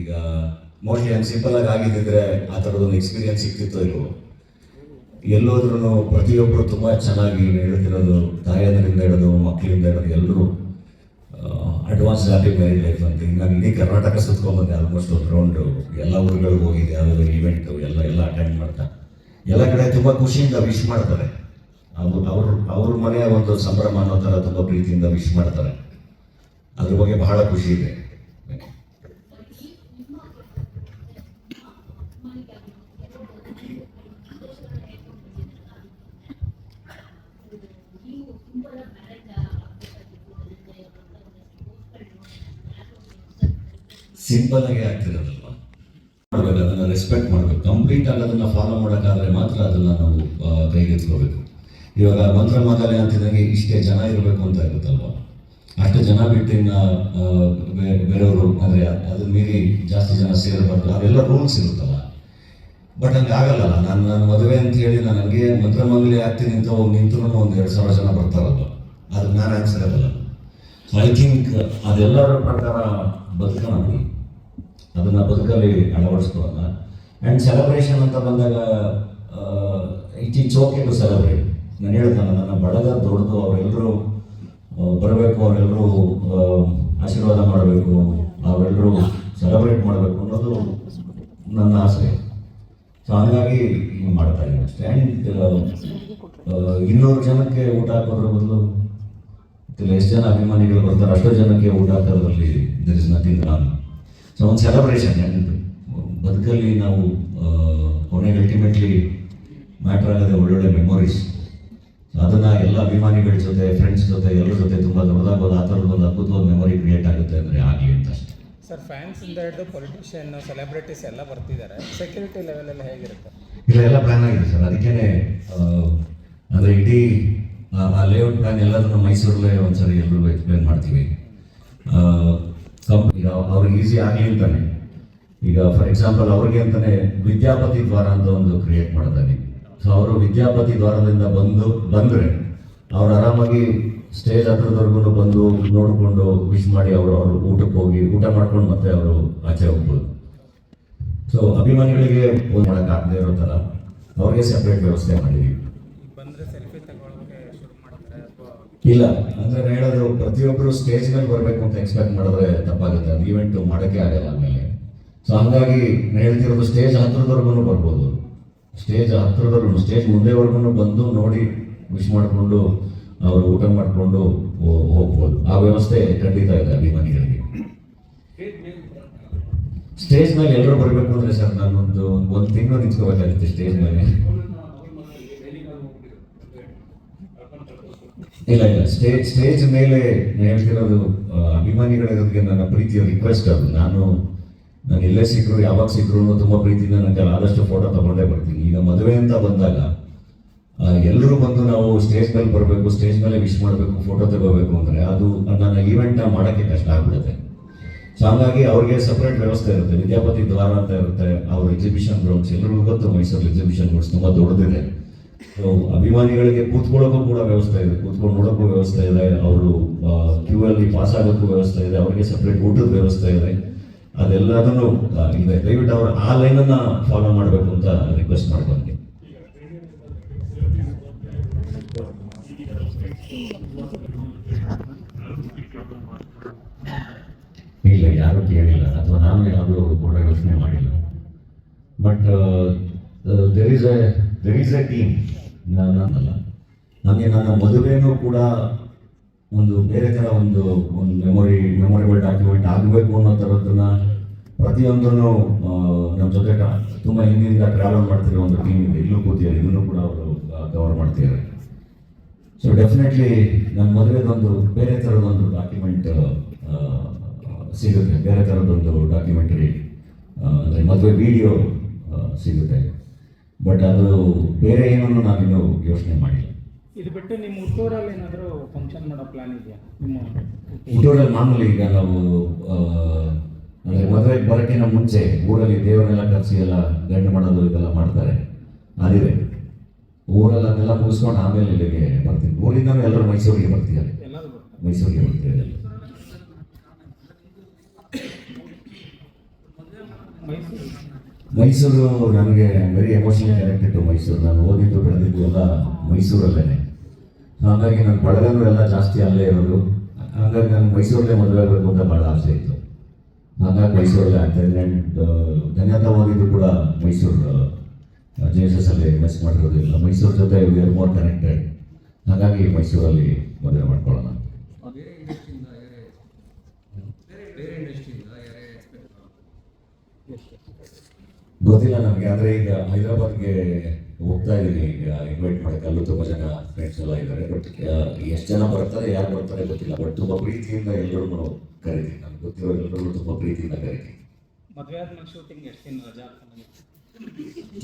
ಈಗ ಮೋಸ್ಟ್ಲಿ ಹಂಗೆ ಸಿಂಪಲ್ ಆಗಿ ಆಗಿದ್ದಿದ್ರೆ ಆ ಥರದೊಂದು ಎಕ್ಸ್ಪೀರಿಯನ್ಸ್ ಸಿಗ್ತಿತ್ತೋ ಇಲ್ವೋ? ಎಲ್ಲೋದ್ರೂ ಪ್ರತಿಯೊಬ್ಬರು ತುಂಬ ಚೆನ್ನಾಗಿ ಹೇಳ್ತಿರೋದು, ತಾಯಂದ್ರಿಂದ ಹಿಡಿದು ಮಕ್ಕಳಿಂದ ಹಿಡಿದು ಎಲ್ಲರೂ ಅಡ್ವಾನ್ಸ್ ಹ್ಯಾಪಿ ಮ್ಯಾರಿಡ್ ಲೈಫ್ ಅಂತ. ನಾನು ಇಡೀ ಕರ್ನಾಟಕ ಸುತ್ಕೊಂಡ್ಬಂದೆ ಆಲ್ಮೋಸ್ಟ್ ಒಂದು ರೌಂಡು ಎಲ್ಲ ಊರುಗಳಿಗೆ ಹೋಗಿದೆ ಯಾವುದಾದ್ರು ಈವೆಂಟು ಎಲ್ಲ ಎಲ್ಲ ಅಟೆಂಡ್ ಮಾಡ್ತಾ. ಎಲ್ಲ ಕಡೆ ತುಂಬ ಖುಷಿಯಿಂದ ವಿಶ್ ಮಾಡ್ತಾರೆ. ಅವರು, ಅವ್ರ ಅವ್ರ ಮನೆಯ ಒಂದು ಸಂಭ್ರಮ ಅನ್ನೋ ಥರ ತುಂಬ ಪ್ರೀತಿಯಿಂದ ವಿಶ್ ಮಾಡ್ತಾರೆ. ಅದ್ರ ಬಗ್ಗೆ ಬಹಳ ಖುಷಿ ಇದೆ. ಸಿಂಪಲ್ ಆಗಿ ಆಗ್ತಿರೋದಲ್ವಾ? ಮಾಡ್ಬೇಕು, ಅದನ್ನ ರೆಸ್ಪೆಕ್ಟ್ ಮಾಡಬೇಕು. ಕಂಪ್ಲೀಟ್ ಆಗಿ ಅದನ್ನ ಫಾಲೋ ಮಾಡೋಕ್ಕಾದ್ರೆ ಮಾತ್ರ ಅದನ್ನ ನಾವು ಕೈಗೆತ್ಕೋಬೇಕು. ಇವಾಗ ಮಂತ್ರ ಮಾತಾಲೆ ಅಂತಿದಂಗೆ ಇಷ್ಟೇ ಜನ ಇರಬೇಕು ಅಂತ ಇರುತ್ತಲ್ವಾ? ಅಷ್ಟು ಜನ ಬಿಟ್ಟು ಇನ್ನ ಬೇರೆಯವರು ಅಂದ್ರೆ ಅದನ್ನ ಮೀರಿ ಜಾಸ್ತಿ ಜನ ಸೇರಬಾರ್ದು. ಅದೆಲ್ಲ ರೂಲ್ಸ್ ಇರುತ್ತಲ್ಲ. ಬಟ್ ಹಂಗೆ ಆಗಲ್ಲ ನಾನು ನನ್ನ ಮದುವೆ ಅಂತ ಹೇಳಿ ನಾನು ಹಂಗೆ ಮಂತ್ರಮಂಗಲಿ ಆಗ್ತೀನಿ ಅಂತ ಹೋಗಿ ನಿಂತರೂ ಒಂದು ಎರಡು ಸಾವಿರ ಜನ ಬರ್ತಾರಲ್ಲ ಅದಕ್ಕೆ ನಾನು ಆನ್ಸರ್ ಸೊ ಐ ಥಿಂಕ್ ಅದೆಲ್ಲರ ಪ್ರಕಾರ ಬದುಕೋಣ. ಅದನ್ನ ಬದುಕಲ್ಲಿ ಅಳವಡಿಸ್ಕೊಳ್ಳೋಣ. ಆ್ಯಂಡ್ ಸೆಲೆಬ್ರೇಷನ್ ಅಂತ ಬಂದಾಗ it is okay to celebrate ನಾನು ಹೇಳ್ತಾನೆ, ನನ್ನ ಬಡಗ ದೊಡ್ಡದು ಅವರೆಲ್ಲರೂ ಬರಬೇಕು ಅವರೆಲ್ಲರೂ ಆಶೀರ್ವಾದ ಮಾಡಬೇಕು ಅವರೆಲ್ಲರೂ ಸೆಲೆಬ್ರೇಟ್ ಮಾಡಬೇಕು ಅನ್ನೋದು ನನ್ನ ಆಸೆ. ಸೊ ಹಾಗಾಗಿ ಹಿಂಗೆ ಮಾಡ್ತಾ ಇದ್ದೀನಿ ಅಷ್ಟೇ. ಆ್ಯಂಡ್ ಇನ್ನೂರು ಜನಕ್ಕೆ ಊಟ ಹಾಕೋದ್ರ ಬದಲು ಎಷ್ಟು ಜನ ಅಭಿಮಾನಿಗಳು ಬರ್ತಾರೆ, ಅಷ್ಟೋ ಜನಕ್ಕೆ ಊಟ ಹಾಕೋದ್ರಲ್ಲಿ there is nothing wrong so ಒಂದು ಸೆಲೆಬ್ರೇಷನ್ ಆ್ಯಂಡ್ ಬದುಕಲ್ಲಿ ನಾವು ಕೊನೆ ಕೊನೆಗೆ ಅಲ್ಟಿಮೇಟ್ಲಿ ಮ್ಯಾಟ್ರ್ ಆಗೋದೇ ಒಳ್ಳೊಳ್ಳೆ ಮೆಮೊರೀಸ್ ಅದನ್ನ ಎಲ್ಲ ಅಭಿಮಾನಿಗಳ ಜೊತೆ ಫ್ರೆಂಡ್ಸ್ ಜೊತೆ ಎಲ್ಲರ ಜೊತೆ ತುಂಬ ದೊಡ್ಡದಾಗೋದು ಆ ಥರದ ಒಂದು ಅದ್ಭುತವಾದ ಮೆಮೊರಿ ಕ್ರಿಯೇಟ್ ಆಗುತ್ತೆ ಅಂದರೆ ಆಗಲಿ ಅಂತ ಅಷ್ಟೇ. ಸರ್ ಫ್ಯಾನ್ಸಿಂದ ಹಿಡಿದು ಪೊಲಿಟಿಷಿಯನ್ ಸೆಲೆಬ್ರಿಟೀಸ್ ಎಲ್ಲ ಬರ್ತಿದ್ದಾರೆ. ಸೆಕ್ಯೂರಿಟಿ ಲೆವೆಲ್ ಎಲ್ಲ ಹೇಗಿರುತ್ತೆ? ಇಲ್ಲ ಎಲ್ಲ ಪ್ಲಾನ್ ಆಗಿದೆ ಸರ್. ಅದಕ್ಕೇನೆ ಅಂದರೆ ಇಡೀ ಆ- ಲೇಔಟ್ ಪ್ಲಾನ್ ಎಲ್ಲದನ್ನು ಮೈಸೂರಲ್ಲೇ ಒಂದ್ಸರಿ ಎಲ್ಲರೂ ಎಕ್ಸ್ಪ್ಲೇನ್ ಮಾಡ್ತೀವಿ. ಈಗ ಅವ್ರಿಗೆ ಈಸಿ ಆಗಿ ಅಂತಾನೆ ಈಗ ಫಾರ್ ಎಕ್ಸಾಂಪಲ್ ಅವ್ರಿಗೆ ಅಂತಾನೆ ವಿದ್ಯಾಪತಿ ದ್ವಾರ ಅಂತ ಒಂದು ಕ್ರಿಯೇಟ್ ಮಾಡ್ತಾನೆ ಸೊ ಅವರು ವಿದ್ಯಾಪತಿ ದ್ವಾರದಿಂದ ಬಂದು, ಬಂದ್ರೆ ಅವ್ರು ಆರಾಮಾಗಿ ಸ್ಟೇಜ್ ಹತ್ರದವರೆಗೂ ಬಂದು ನೋಡಿಕೊಂಡು ವಿಶ್ ಮಾಡಿ ಅವರು ಅವರು ಊಟಕ್ಕೆ ಹೋಗಿ ಊಟ ಮಾಡ್ಕೊಂಡು ಮತ್ತೆ ಅವರು ಆಚೆ ಹೋಗ್ಬೋದು. ಸೊ ಅಭಿಮಾನಿಗಳಿಗೆ ಫೋನ್ ಮಾಡೋಕ್ಕಾಗದೇ ಇರೋ ಥರ ಅವ್ರಿಗೆ ಸೆಪ್ರೇಟ್ ವ್ಯವಸ್ಥೆ ಮಾಡಿದ್ದೀವಿ ಬಂದರೆ ಸೆಲ್ಫಿ ತಗೊಳ್ಳೋಕೆ ಶುರು ಮಾಡ್ತಾರೆ ಅಥವಾ ಇಲ್ಲ, ಅಂದ್ರೆ ಹೇಳೋದು ಪ್ರತಿಯೊಬ್ಬರು ಸ್ಟೇಜ್ ಮೇಲೆ ಬರಬೇಕು ಅಂತ ಎಕ್ಸ್ಪೆಕ್ಟ್ ಮಾಡಿದ್ರೆ ತಪ್ಪಾಗುತ್ತೆ. ಅದು ಈವೆಂಟ್ ಮಾಡೋಕ್ಕೆ ಆಗಲ್ಲ ಆಮೇಲೆ. ಸೊ ಹಂಗಾಗಿ ಹೇಳ್ತಿರೋದು ಸ್ಟೇಜ್ ಹತ್ರದವರೆಗೂ ಬರ್ಬೋದು. ಸ್ಟೇಜ್ ಹತ್ರದವರೆಗೂ ಸ್ಟೇಜ್ ಮುಂದೆವರೆಗೂ ಬಂದು ನೋಡಿ ವಿಶ್ ಮಾಡಿಕೊಂಡು, ಅವರು ಊಟ ಮಾಡಿಕೊಂಡು ಹೋಗ್ಬೋದು. ಆ ವ್ಯವಸ್ಥೆ ಖಂಡಿತ ಇದೆ ಅಭಿಮಾನಿಗಳಿಗೆ. ಸ್ಟೇಜ್ ಮೇಲೆ ಎಲ್ಲರೂ ಬರಬೇಕು ಅಂದ್ರೆ ಸರ್, ನಾನೊಂದು, ಒಂದು ತಿಂಗಳು ನಿಂತ್ಕೋಬೇಕಾಗುತ್ತೆ ಸ್ಟೇಜ್ ಮೇಲೆ. ಇಲ್ಲ ಇಲ್ಲ. ಸ್ಟೇಜ್ ಸ್ಟೇಜ್ ಮೇಲೆ ಹೇಳ್ತಿರೋದು ಅಭಿಮಾನಿಗಳಿರೋದಕ್ಕೆ ನನ್ನ ಪ್ರೀತಿಯ ರಿಕ್ವೆಸ್ಟ್ ಅದು. ನಾನು ನಾನು ಎಲ್ಲೇ ಸಿಕ್ಕರು ಯಾವಾಗ ಸಿಕ್ಕರು ತುಂಬ ಪ್ರೀತಿಯಿಂದ ನನಗೆ ಆದಷ್ಟು ಫೋಟೋ ತಗೊಂಡೇ ಬರ್ತೀನಿ. ಈಗ ಮದುವೆ ಅಂತ ಬಂದಾಗ ಎಲ್ಲರೂ ಬಂದು ನಾವು ಸ್ಟೇಜ್ ಮೇಲೆ ಬರಬೇಕು, ಸ್ಟೇಜ್ ಮೇಲೆ ವಿಶ್ ಮಾಡಬೇಕು ಫೋಟೋ ತಗೋಬೇಕು ಅಂದರೆ ಅದು ನನ್ನ ಈವೆಂಟ್ನ ಮಾಡೋಕ್ಕೆ ಕಷ್ಟ ಆಗ್ಬಿಡುತ್ತೆ. ಸೊ ಹಾಗಾಗಿ ಅವ್ರಿಗೆ ಸಪ್ರೇಟ್ ವ್ಯವಸ್ಥೆ ಇರುತ್ತೆ. ವಿದ್ಯಾಪತಿ ದ್ವಾರ ಅಂತ ಇರುತ್ತೆ, ಅವ್ರ ಎಕ್ಸಿಬಿಷನ್ ಗ್ರೌಂಡ್ಸ್ ಎಲ್ಲರಿಗೂ ಗೊತ್ತು ಮೈಸೂರು ಎಕ್ಸಿಬಿಷನ್ ಗ್ರೌಂಡ್ಸ್ ತುಂಬ ದೊಡ್ಡದಿದೆ. ಅಭಿಮಾನಿಗಳಿಗೆ ಕೂತ್ಕೊಳ್ಳೋಕ್ಕೂ ಕೂಡ ವ್ಯವಸ್ಥೆ ಇದೆ. ಕೂತ್ಕೊಂಡು ನೋಡೋಕ್ಕೂ ವ್ಯವಸ್ಥೆ ಇದೆ. ಅವರು ಕ್ಯೂ ಅಲ್ಲಿ ಪಾಸ್ ಆಗೋಕ್ಕೂ ವ್ಯವಸ್ಥೆ ಇದೆ. ಅವರಿಗೆ ಸಪ್ರೇಟ್ ಊಟದ ವ್ಯವಸ್ಥೆ ಇದೆ. ಅದೆಲ್ಲದನ್ನು ಇದೆ. ದಯವಿಟ್ಟು ಅವರು ಆ ಲೈನನ್ನು ಫಾಲೋ ಮಾಡಬೇಕು ಅಂತ ರಿಕ್ವೆಸ್ಟ್ ಮಾಡ್ಕೊಂಡೆ ಇಲ್ಲ, ಯಾರು ಕೇಳಿಲ್ಲ. ಅಥವಾ ನಾನು ಯಾರು ಕೂಡ ಯೋಚನೆ ಮಾಡಿಲ್ಲ. But there is a there is a team ನಾನಲ್ಲ ನನಗೆ ನನ್ನ ಮದುವೆನೂ ಕೂಡ ಒಂದು ಬೇರೆ ಥರ ಒಂದು ಒಂದು ಮೆಮೊರಿ ಮೆಮೊರಿಬಲ್ ಡಾಕ್ಯುಮೆಂಟ್ ಆಗಬೇಕು ಅನ್ನೋ ಥರದ್ದನ್ನ ಪ್ರತಿಯೊಂದನ್ನು ನಮ್ಮ ಜೊತೆ ತುಂಬ ಹಿಂದಿನಿಂದ ಟ್ರಾವೆಲ್ ಮಾಡ್ತಿರೋ ಒಂದು ಟೀಮ್ ಇದೆ. ಇಲ್ಲೂ ಕೂತಿದ್ದಾರೆ. ಇದನ್ನು ಕೂಡ ಅವರು ಕವರ್ ಮಾಡ್ತಿದ್ದಾರೆ. ಸೊ ಡೆಫಿನೆಟ್ಲಿ ನನ್ನ ಮದುವೆದೊಂದು ಬೇರೆ ಥರದೊಂದು ಡಾಕ್ಯುಮೆಂಟ್ ಸಿಗುತ್ತೆ. ಬೇರೆ ಥರದೊಂದು ಡಾಕ್ಯುಮೆಂಟರಿ ಅಂದರೆ ಮದುವೆ ವಿಡಿಯೋ ಸಿಗುತ್ತೆ. ಬಟ್ ಅದು ಬೇರೆ ಏನನ್ನು ನಾನಿನ್ನೂ ಯೋಚನೆ ಮಾಡಿಲ್ಲ. ಇದು ಬಿಟ್ಟು ನಿಮ್ಮ ಹುಟ್ಟೂರಲ್ಲಿ ಏನಾದರೂ ಫಂಕ್ಷನ್ ಮಾಡೋ ಪ್ಲಾನ್ ಇದೆಯಾ? ನಿಮ್ಮ ಹುಟ್ಟೂರಲ್ಲಿ ಮಾಮೂಲಿ ಈಗ ನಾವು ಅಂದರೆ ಮದುವೆಗೆ ಬರೋಕ್ಕಿಂತ ಮುಂಚೆ ಊರಲ್ಲಿ ದೇವರೆಲ್ಲ ಕರೆಸಿ ಎಲ್ಲ ಗಂಡು ಮಾಡೋದು ಇದೆಲ್ಲ ಮಾಡ್ತಾರೆ. ಅದಿದೆ. ಊರಲ್ಲಿ ಅದನ್ನೆಲ್ಲ ಮುಗಿಸ್ಕೊಂಡು ಆಮೇಲೆ ಇಲ್ಲಿಗೆ ಬರ್ತೀನಿ. ಊರಿಂದ ಎಲ್ಲರೂ ಮೈಸೂರಿಗೆ ಬರ್ತೀವಿ ಮೈಸೂರಿಗೆ ಬರ್ತಿದ್ದಾರೆ ಮೈಸೂರು ಮೈಸೂರು ನನಗೆ ವೆರಿ ಎಮೋಷನಲ್ ಕನೆಕ್ಟೆಡ್ ಮೈಸೂರು. ನಾನು ಓದಿದ್ದು ಬೆಳೆದಿದ್ದು ಎಲ್ಲ ಮೈಸೂರಲ್ಲೇ ಹಾಗಾಗಿ ನಾನು ಎಲ್ಲ ಜಾಸ್ತಿ ಅಲ್ಲೇ ಇರೋದು. ಹಾಗಾಗಿ ನಾನು ಮೈಸೂರಲ್ಲೇ ಮದುವೆ ಆಗಬೇಕು ಅಂತ ಭಾಳ ಆಸೆ ಇತ್ತು. ಹಾಗಾಗಿ ಮೈಸೂರಲ್ಲೇ ಆಗ್ತಾ ಇದ್ದೆ ಆ್ಯಂಡ್ ಧನ್ಯತಾ ಓದಿದ್ದು ಕೂಡ ಮೈಸೂರು ಜೆ ಎಸ್ ಎಸ್ ಅಲ್ಲಿ ಮಿಸ್ ಮಾಡಿರೋದಿಲ್ಲ ಮೈಸೂರು ಜೊತೆ ವಿ ಆರ್ ಮೋರ್ ಕನೆಕ್ಟೆಡ್ ಹಾಗಾಗಿ ಮೈಸೂರಲ್ಲಿ ಮದುವೆ ಮಾಡ್ಕೊಳ್ಳೋಣ ಬೇರೆ ಇಂಡಸ್ಟ್ರಿಯಿಂದ ಯಾರೇ ಬೇರೆ ಬೇರೆ ಇಂಡಸ್ಟ್ರಿಯಿಂದ ಯಾರೇ ಎಕ್ಸ್ಪೆಕ್ಟ್ ಗೊತ್ತಿಲ್ಲ ನನಗೆ ಅಂದ್ರೆ ಈಗ ಹೈದರಾಬಾದ್ಗೆ ಹೋಗ್ತಾ ಇದ್ದೀನಿ ಈಗ ಇನ್ವೈಟ್ ಮಾಡಕ್ಕೆ ಅಲ್ಲೂ ತುಂಬ ಜನ ಫ್ರೆಂಡ್ಸ್ ಎಲ್ಲ ಇದ್ದಾರೆ. ಬಟ್ ಎಷ್ಟು ಜನ ಬರ್ತಾರೆ ಯಾರು ಬರ್ತಾರೆ ಗೊತ್ತಿಲ್ಲ. ಬಟ್ ತುಂಬ ಪ್ರೀತಿಯಿಂದ ಎಲ್ಲರೂ ಕರಿತೀನಿ. ನನಗೆ ಗೊತ್ತಿರೋ ಎಲ್ಲರೂ ತುಂಬ ಪ್ರೀತಿಯಿಂದ ಕರಿತೀನಿ.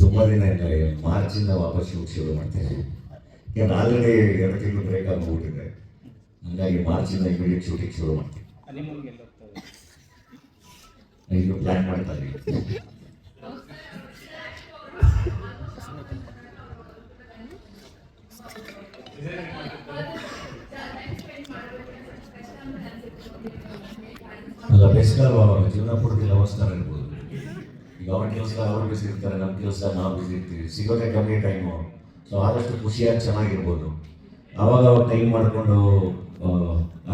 ತುಂಬ ದಿನ ಇಲ್ಲ. ಮಾರ್ಚಿಂದ ವಾಪಸ್ ಶೂಟ್ ಶುರು ಮಾಡ್ತೀನಿ. ಯಾಕಂದ್ರೆ ಆಲ್ರೆಡಿ ಎರಡು ತಿಂಗಳು ಬ್ರೇಕ್ ಆಗಿಬಿಟ್ಟಿದೆ. ಹಂಗಾಗಿ ಮಾರ್ಚಿಂದ ಇಮಿಡಿಯೇಟ್ ಶೂಟಿಂಗ್ ಶುರು ಮಾಡ್ತೀನಿ. ಇನ್ನು ಪ್ಲ್ಯಾನ್ ಮಾಡ್ತಾ ಇದ್ದೀನಿ ಅಲ್ಲ ಬೆಸ್ಟ್ ಜೀವನ ಪೂರ್ತಿ ಲವರ್ಸ್ ಥರ ಇರ್ಬೋದು ಈಗ ಅವ್ರ ಕೆಲಸ ಅವ್ರು ಬಿಸಿ ಇರ್ತಾರೆ ನಮ್ಮ ಕೆಲಸ ನಾವು ಬಿಸಿ ಇರ್ತೀವಿ. ಸಿಗೋದೇ ಕಮ್ಮಿ ಟೈಮು ಸೊ ಆದಷ್ಟು ಖುಷಿಯಾಗಿ ಚೆನ್ನಾಗಿರ್ಬೋದು. ಅವಾಗ ಅವಾಗ ಟೈಮ್ ಮಾಡಿಕೊಂಡು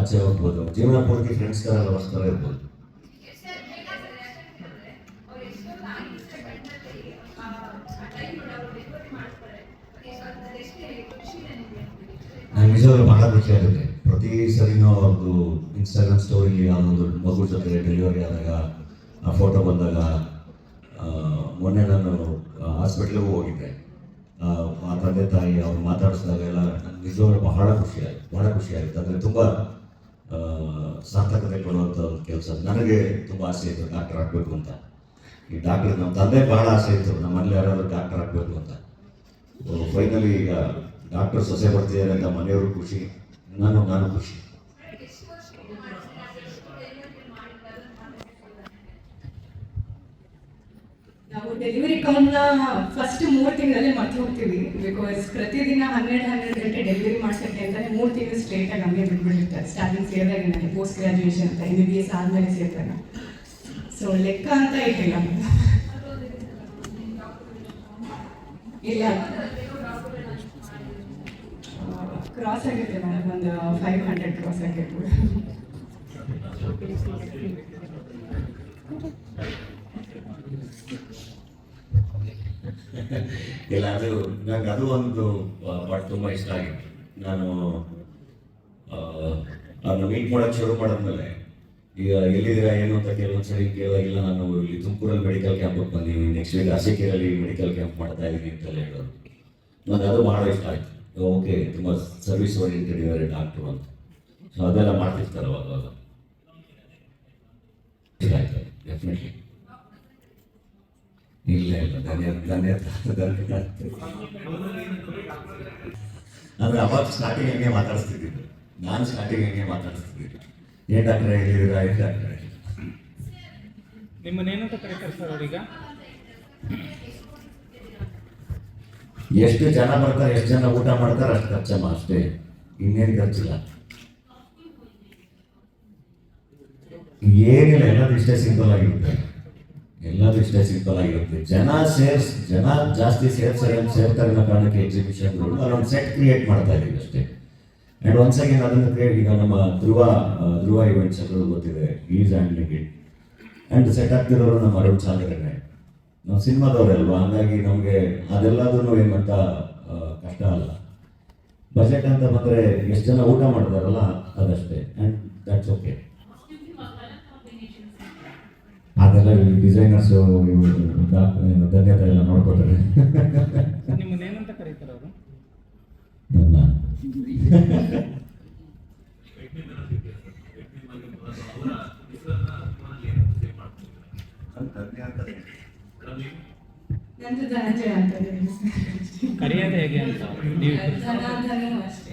ಆಚೆ ಹೋಗ್ಬೋದು. ಜೀವನ ಪೂರ್ತಿ ಫ್ರೆಂಡ್ಸ್ ಥರ ಇರ್ಬೋದು ನಿಜವಾಗ್ಲೂ ಬಹಳ ಖುಷಿ ಆಗುತ್ತೆ. ಪ್ರತಿ ಸರಿನೂ ಅವ್ರದ್ದು ಇನ್ಸ್ಟಾಗ್ರಾಮ್ ಸ್ಟೋರಿಲಿ ಯಾವುದೊಂದು ಮಗು ಜೊತೆ ಡೆಲಿವರಿ ಆದಾಗ ಆ ಫೋಟೋ ಬಂದಾಗ ಮೊನ್ನೆ ನಾನು ಹಾಸ್ಪಿಟ್ಲಿಗೂ ಹೋಗಿದ್ದೆ. ಆ, ತಂದೆ ತಾಯಿ ಅವ್ರು ಮಾತಾಡಿಸಿದಾಗ ಎಲ್ಲ ನಿಜವಾಗ್ಲೂ ಬಹಳ ಖುಷಿ ಆಯಿತು. ಬಹಳ ಖುಷಿ ಆಯಿತು. ಅಂದರೆ ತುಂಬ ಸಾರ್ಥಕತೆ ಕೊಡುವಂಥ ಒಂದು ಕೆಲಸ. ನನಗೆ ತುಂಬ ಆಸೆ ಇತ್ತು ಡಾಕ್ಟರ್ ಆಗಬೇಕು ಅಂತ. ಈ ಡಾಕ್ಟರ್ ನಮ್ಮ ತಂದೆ ಬಹಳ ಆಸೆ ಇತ್ತು. ನಮ್ಮ ಮನೇಲಿ ಯಾರಾದರೂ ಡಾಕ್ಟರ್ ಆಗಬೇಕು ಅಂತ. ಫೈನಲಿ ಈಗ ಡಾಕ್ಟರ್ ಸೊಸೆ ಬರ್ತಿದ್ದಾರೆ ಅಂತ ಮನೆಯವರು ಖುಷಿ ನಾನು ನಾನು ಖುಷಿ. ನಾವು ಡೆಲಿವರಿ ಕೌಂಟ್ನ ಫಸ್ಟ್ ಮೂರು ತಿಂಗಳಲ್ಲೇ ಮರ್ತು ಹೋಗ್ತೀವಿ. ಬಿಕಾಸ್ ಪ್ರತಿದಿನ ಹನ್ನೆರಡು ಹನ್ನೆರಡು ಗಂಟೆ ಡೆಲಿವರಿ ಮಾಡ್ಸೋಕ್ಕೆ ಅಂತಲೇ ಮೂರು ತಿಂಗಳು ಸ್ಟ್ರೇಟ್ ಆಗಿ ನಮಗೆ ಬಿಟ್ಬಿಟ್ಟಿರ್ತಾರೆ ಸ್ಟಾರ್ಟಿಂಗ್ ಸೇರಿದಾಗ ನನಗೆ ಪೋಸ್ಟ್ ಗ್ರಾಜುಯೇಷನ್ ಅಂತ ಎಂ ಬಿ ಬಿ ಎಸ್ ಆದಮೇಲೆ ಸೇರ್ತಾರೆ ಸೊ ಲೆಕ್ಕ ಅಂತ ಇಟ್ಟಿಲ್ಲ. ಇಲ್ಲ. ಕ್ರಾಸ್ ಒಂದು ಫೈವ್ ಹಂಡ್ರೆಡ್ ಕ್ರಾಸ್ ಇಲ್ಲ, ಅದು ನಂಗೆ ಅದು ಒಂದು ಪಾಠ ತುಂಬ ಇಷ್ಟ ಆಗಿತ್ತು. ನಾನು ನಾನು ಮೀಟ್ ಮಾಡೋಕ್ಕೆ ಶುರು ಮಾಡಿದ್ಮೇಲೆ, ಈಗ ಎಲ್ಲಿದ್ದೀರಾ, ಏನು ಅಂತ ಕೆಲವೊಂದ್ಸರಿ ಇಲ್ಲ, ನಾನು ಇಲ್ಲಿ ತುಮಕೂರಲ್ಲಿ ಮೆಡಿಕಲ್ ಕ್ಯಾಂಪಿಗೆ ಬಂದೀನಿ. ನೆಕ್ಸ್ಟ್ ವೀಕ್ ಅಸಿಕೇರಲ್ಲಿ ಮೆಡಿಕಲ್ ಕ್ಯಾಂಪ್ ಮಾಡ್ತಾ ಇದ್ದೀನಿ ಅಂತ ಹೇಳೋದು. ನನಗೆ ಅದು ಬಹಳ ಇಷ್ಟ ಆಯ್ತು. ಓಕೆ, ತುಂಬ ಸರ್ವಿಸ್ ಓರಿಯೆಂಟೆಡ್ ಇದ್ದಾರೆ ಡಾಕ್ಟ್ರು ಅಂತ. ಸೊ ಅದೆಲ್ಲ ಮಾಡ್ತಿರ್ತಾರೆ ಅವಾಗ ಅವಾಗ. ಡೆಫಿನೆಟ್ಲಿ ಇಲ್ಲ ಇಲ್ಲ, ಧನ್ಯ ಧನ್ಯವಾದ ಅಂದ್ರೆ ಅವಾಗ ಸ್ಟಾರ್ಟಿಂಗ್ ಹೆಂಗೆ ಮಾತಾಡಿಸ್ತಿದ್ದಿದ್ದು ನಾನು ಸ್ಟಾರ್ಟಿಂಗ್ ಹಂಗೆ ಮಾತಾಡಿಸ್ತಿದ್ದಿದ್ದು ಏನು ಡಾಕ್ಟ್ರೆ ಹೇಳಿದಿರಾ ಡಾಕ್ಟರ್ ಡಾಕ್ಟ್ರೆ ನಿಮ್ಮನ್ನೇನಂತ ಕರೀತಾರೆ ಸರ್ ಎಷ್ಟು ಜನ ಬರ್ತಾರೆ ಎಷ್ಟು ಜನ ಊಟ ಮಾಡ್ತಾರೆ, ಅಷ್ಟು ಖರ್ಚಮ್ಮ ಅಷ್ಟೇ. ಇನ್ನೇನು ಖರ್ಚಿಲ್ಲ. ಏನಿಲ್ಲ ಎಲ್ಲದೂ ಇಷ್ಟೇ ಸಿಂಪಲ್ ಆಗಿರುತ್ತೆ. ಎಲ್ಲದೂ ಇಷ್ಟೇ ಸಿಂಪಲ್ ಆಗಿರುತ್ತೆ. ಜನ ಸೇರ್ಸ್, ಜನ ಜಾಸ್ತಿ ಸೇರ್ತಾರೆ ಸೇರ್ತಾರೆ ಅನ್ನೋ ಕಾರಣಕ್ಕೆ ಎಕ್ಸಿಬಿಷನ್ಗಳು ಅಲ್ಲೊಂದು ಸೆಟ್ ಕ್ರಿಯೇಟ್ ಮಾಡ್ತಾ ಇದೀವಿ ಅಷ್ಟೇ. ಆ್ಯಂಡ್ ಒನ್ಸ್ ಅಗೇನ್ ಅದನ್ನು ಕ್ರಿಯೇಟ್ ಈಗ ನಮ್ಮ ಧ್ರುವ ಧ್ರುವ ಇವೆಂಟ್ಸ್ ಎಲ್ಲರೂ ಗೊತ್ತಿದೆ is and it. And set ಆಗ್ತಿರೋರು ನಮ್ಮ ಅರುಣ್ ಸಾಗರನೇ. ನಾವು ಸಿನಿಮಾದವರಲ್ವಾ? ಹಂಗಾಗಿ ನಮಗೆ ಅದೆಲ್ಲದೂ ಏನಂತ ಕಷ್ಟ ಅಲ್ಲ. ಬಜೆಟ್ ಅಂತ ಬಂದರೆ ಎಷ್ಟು ಜನ ಊಟ ಮಾಡ್ತಾರಲ್ಲ ಅದಷ್ಟೇ. ಆ್ಯಂಡ್ ದಟ್ಸ್ ಓಕೆ ಅದೆಲ್ಲ ಡಿಸೈನರ್ಸು ಧನ್ಯತೆ ಎಲ್ಲ ನೋಡ್ಕೋತಾರೆ. ನಿಮ್ಮನ್ನೇನಂತ ಕರೀತಾರೆ ಅವರು? ನನ್ನ. ನಂದು ಧನಂಜಯ ಅಂತ ಇದೆ. ಕರೆಯೋದು ಹೇಗೆ ಅಂತ ನೀವು? ಧನಾಧನೂ ಅಷ್ಟೇ.